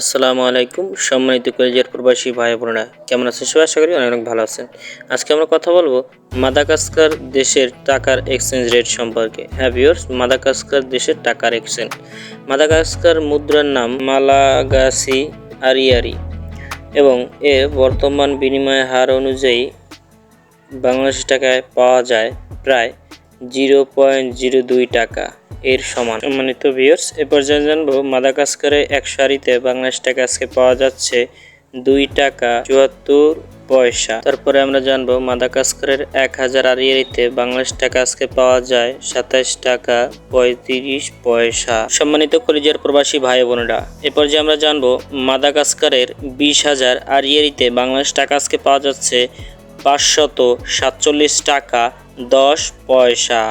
আসসালামু আলাইকুম সম্মানিত কলেজের প্রবাসী ভাই বোনেরা, কেমন আছেন সবাই? আশা করি অনেক অনেক ভালো আছেন। আজকে আমরা কথা বলব মাদাকাস্কার দেশের টাকার এক্সচেঞ্জ রেট সম্পর্কে। হ্যাঁ ভিউয়ার্স মাদাগাস্কার দেশের টাকার এক্সচেঞ্জ মাদাগাস্কার মুদ্রার নাম মালাগাসি আরিয়ারি এবং এর বর্তমান বিনিময় হার অনুযায়ী বাংলাদেশি টাকায় পাওয়া যায় প্রায় জিরো পয়েন্ট জিরো দুই টাকা। এর সমান। সম্মানিত ভিউয়ার্স এ পর্যায়ে জানব মাদাগাস্কারে এক সারিতে বাংলাদেশ টাকা আজকে পাওয়া যাচ্ছে দুই টাকা চুয়াত্তর পয়সা। তারপরে আমরা জানব মাদাগাস্কারের এক হাজার আরিয়ারিতে বাংলাদেশ টাকা আজকে পাওয়া যায় সাতাশ টাকা পঁয়ত্রিশ পয়সা। সম্মানিত কলেজের প্রবাসী ভাই বোনেরা, এ পর্যায়ে আমরা জানব মাদাগাস্কারের বিশ হাজার আরিয়ারিতে বাংলাদেশ টাকা আজকে পাওয়া যাচ্ছে পাঁচশত সাতচল্লিশ টাকা দশ পয়সা।